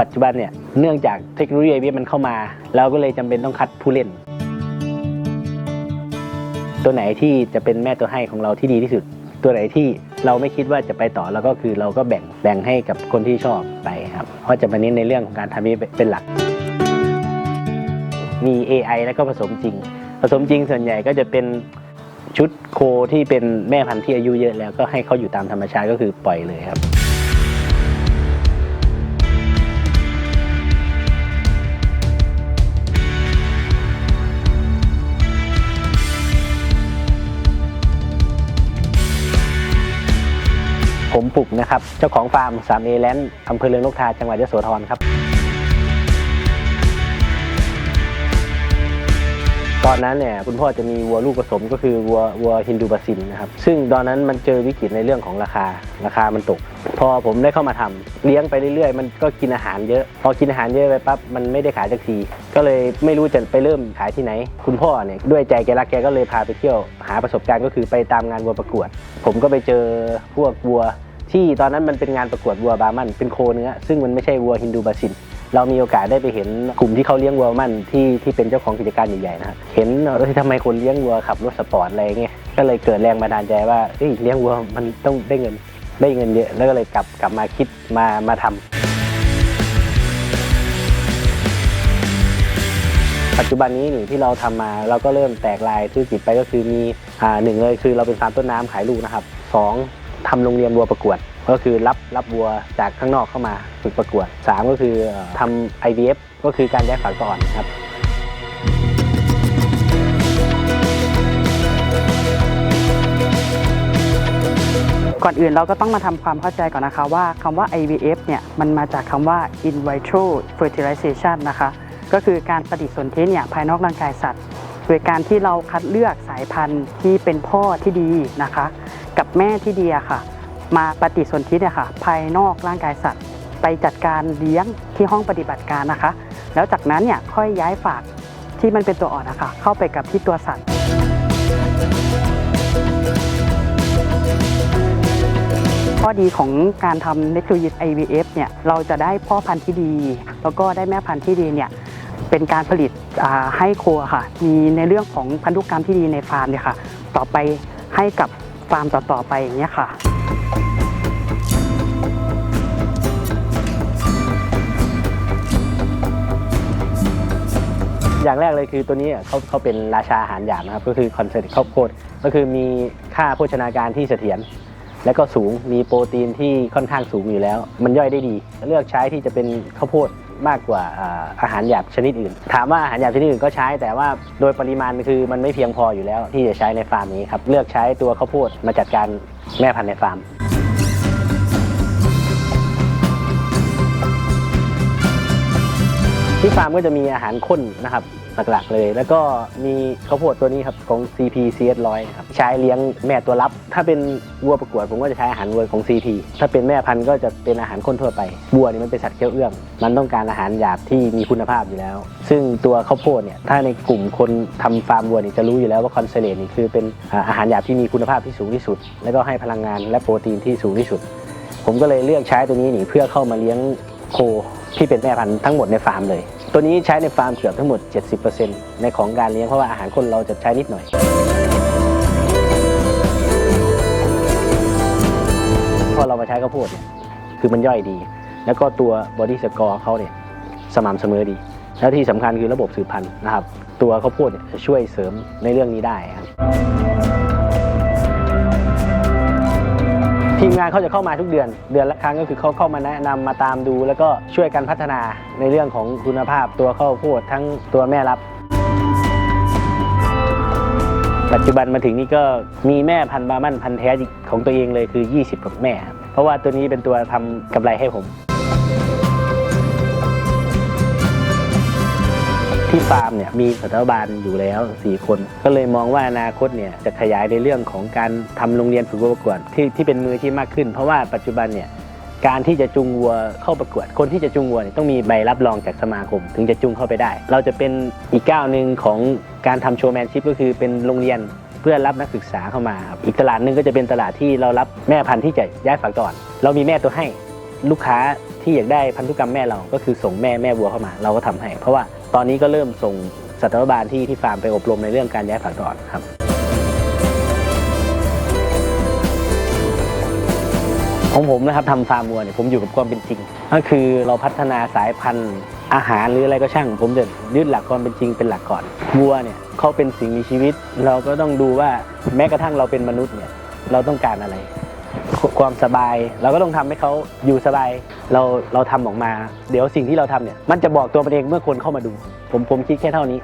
ปัจจุบันเนี่ยเนื่องจากเทคโนโลยีมันเข้ามา เราก็เลยจำเป็นต้องคัดผู้เล่น ตัวไหนที่จะเป็นแม่ตัวให้ของเราที่ดีที่สุด ตัวไหนที่เราไม่คิดว่าจะไปต่อแล้วก็คือเราก็แบ่งแบ่งให้กับคนที่ชอบไปครับเพราะจะมาเน้นในเรื่องของการทำให้เป็นหลัก มี AI แล้วก็ผสมจริง ผสมจริงส่วนใหญ่ก็จะเป็นชุดโคที่เป็นแม่พันธุ์ที่อายุเยอะแล้วก็ให้เขาอยู่ตามธรรมชาติก็คือปล่อยเลยครับ ผมปุกนะครับ เจ้าของฟาร์มสามเอแลนด์อำเภอเรืองนกทาจังหวัดยโสธรครับ ตอนนั้นเนี่ยคุณพ่อจะมีวัวลูกผสมก็คือวัววัวฮินดูบาซินนะครับซึ่งตอนนั้นมันเจอวิกฤตในเรื่องของราคาราคามันตก พอผมได้เข้ามาทำเลี้ยงไปเรื่อยๆ มันก็กินอาหารเยอะ พอกินอาหารเยอะไปปั๊บมันไม่ได้ขายสักทีก็เลยไม่รู้จะไปเริ่มขายที่ไหน คุณพ่อเนี่ยด้วยใจแกรักแกก็เลยพาไปเที่ยวหาประสบการณ์ก็คือไปตามงานวัวประกวด ผมก็ไปเจอพวกวัวที่ตอนนั้นมันเป็นงานประกวดวัวบาร์มันเป็นโคเนื้อซึ่งมันไม่ใช่วัวฮินดูบาซิน เรามีโอกาสได้ไปเห็นกลุ่มที่เขาเลี้ยงวัวมั่นที่ที่เป็นเจ้าของกิจการใหญ่ๆนะครับเห็นเอ้ยทำไมคนเลี้ยงวัวขับรถสปอร์ตอะไรเงี้ยก็เลยเกิดแรงบันดาลใจว่าเอ้ยเลี้ยงวัวมันต้องได้เงินได้เงินเยอะแล้วก็เลยกลับกลับมาคิดมามาทำปัจจุบันนี้นี่ที่เราทำมาเราก็เริ่มแตกลายธุรกิจไปก็คือมีอ่าหนึ่งเลยคือเราเป็นฟาร์มต้นน้ำขายลูกนะครับสองทำโรงเรียนวัวประกวด ก็คือรับรับวัวจากข้างนอกเข้ามาฝึกประกวด 3 ก็คือเอ่อทำ IVF ก็คือการแยกฝักก่อนครับก่อนอื่นเราก็ต้องมาทำความเข้าใจก่อนนะคะว่าคำว่า IVF เนี่ยมันมาจากคำว่า in vitro fertilization นะคะ ก็คือการปฏิสนธิเนี่ยภายนอกร่างกายสัตว์ โดยการที่เราคัดเลือกสายพันธุ์ที่เป็นพ่อที่ดีนะคะ กับแม่ที่ดีอะค่ะ มาปฏิสนธิเนี่ยค่ะภายนอกร่างกายสัตว์ ไปจัดการเลี้ยงที่ห้องปฏิบัติการนะคะ แล้วจากนั้นเนี่ยค่อยย้ายฝากที่มันเป็นตัวอ่อนนะคะเข้าไปกับที่ตัวสัตว์ข้อดีของการทำเทคโนโลยี IVF เนี่ยเราจะได้พ่อพันธุ์ที่ดี แล้วก็ได้แม่พันธุ์ที่ดีเนี่ยเป็นการผลิตให้โคค่ะ มีในเรื่องของพันธุกรรมที่ดีในฟาร์มเนี่ยค่ะ ต่อไปให้กับฟาร์มต่อๆไปอย่างเงี้ยค่ะ อย่างแรกเลยคือตัวนี้เขาเขาเป็นราชาอาหารหยาบนะครับ ก็คือคอนเซ็ปต์ข้าวโพดก็คือมีค่าโภชนาการที่เสถียรและก็สูงมีโปรตีนที่ค่อนข้างสูงอยู่แล้ว มันย่อยได้ดี เลือกใช้ที่จะเป็นข้าวโพดมากกว่าอ่าอาหารหยาบชนิดอื่น ถามว่าอาหารหยาบชนิดอื่นก็ใช้ แต่ว่าโดยปริมาณคือมันไม่เพียงพออยู่แล้ว ที่จะใช้ในฟาร์มนี้ครับเลือกใช้ตัวข้าวโพดมาจัดการแม่พันธุ์ในฟาร์ม ที่ฟาร์มก็จะมีอาหารข้นนะครับหลักๆเลย แล้วก็มีข้าวโพดตัวนี้ครับของ CP CS 100ครับใช้เลี้ยงแม่ตัวรับ ถ้าเป็นวัวประกวดผมก็จะใช้อาหารวัวของ CP ถ้าเป็นแม่พันธุ์ก็จะเป็นอาหารข้นทั่วไปวัวนี่มันเป็นสัตว์เคี้ยวเอื้อง มันต้องการอาหารหยาบที่มีคุณภาพอยู่แล้ว ซึ่งตัวข้าวโพดเนี่ยถ้าในกลุ่มคนทำฟาร์มวัวนี่จะรู้อยู่แล้วว่าคอนเซเลตนี่คือเป็นอาอาหารหยาบที่มีคุณภาพที่สูงที่สุด แล้วก็ให้พลังงานและโปรตีนที่สูงที่สุด ผมก็เลยเลือกใช้ตัวนี้นี่เพื่อเข้ามาเลี้ยง โคที่เป็นแม่พันธุ์ทั้งหมดในฟาร์มเลย ตัวนี้ใช้ในฟาร์มเกือบทั้งหมด 70%ในของการเลี้ยงเพราะว่าอาหารคนเราจะใช้นิดหน่อยพอเรามาใช้ข้าวโพดเนี่ยคือมันย่อยดี แล้วก็ตัวบอดี้สกอร์เขาเนี่ยสม่ำเสมอดี แล้วที่สำคัญคือระบบสืบพันธุ์นะครับ ตัวข้าวโพดเนี่ยจะช่วยเสริมในเรื่องนี้ได้ครับ ทีมงานเขาจะเข้ามาทุกเดือน เดือนละครั้งก็คือเขาเข้ามาแนะนำมาตามดู แล้วก็ช่วยกันพัฒนาในเรื่องของคุณภาพตัวข้าวโพดทั้งตัวแม่รับ ปัจจุบันมาถึงนี่ก็มีแม่พันธุ์บามันพันธุ์แท้ของตัวเองเลยคือ 20กว่าแม่ เพราะว่าตัวนี้เป็นตัวทำกำไรให้ผม ที่ฟาร์มเนี่ยมีสัตวบาลอยู่แล้ว 4 คน ก็เลยมองว่าอนาคตเนี่ยจะขยายในเรื่องของการทำโรงเรียนฝึกวัวประกวดที่ที่เป็นมืออาชีพมากขึ้น เพราะว่าปัจจุบันเนี่ยการที่จะจูงวัวเข้าประกวด คนที่จะจูงวัวเนี่ยต้องมีใบรับรองจากสมาคม ถึงจะจูงเข้าไปได้ เราจะเป็นอีกก้าวหนึ่งของการทำโชว์แมนชิพก็คือเป็นโรงเรียนเพื่อรับนักศึกษาเข้ามา อีกตลาดหนึ่งก็จะเป็นตลาดที่เรารับแม่พันธุ์ที่จะย้ายฝากก่อน เรามีแม่ตัวให้ลูกค้าที่อยากได้พันธุกรรมแม่เราก็คือส่งแม่แม่วัวเข้ามา เราก็ทำให้ เพราะว่า ตอนนี้ก็เริ่มส่งสัตวบาลที่ที่ฟาร์มไปอบรมในเรื่องการย้ายผักตอนครับของผมนะครับทำฟาร์มวัวเนี่ยผมอยู่กับความเป็นจริง ก็คือเราพัฒนาสายพันธุ์อาหารหรืออะไรก็ช่าง ผมจะยึดหลักความเป็นจริงเป็นหลักก่อนวัวเนี่ยเขาเป็นสิ่งมีชีวิต เราก็ต้องดูว่าแม้กระทั่งเราเป็นมนุษย์เนี่ยเราต้องการอะไร ความสบาย เราก็ต้องทำให้เขาอยู่สบาย เราเราทำออกมา เดี๋ยวสิ่งที่เราทำเนี่ย มันจะบอกตัวมันเองเมื่อคนเข้ามาดู ผมผมคิดแค่เท่านี้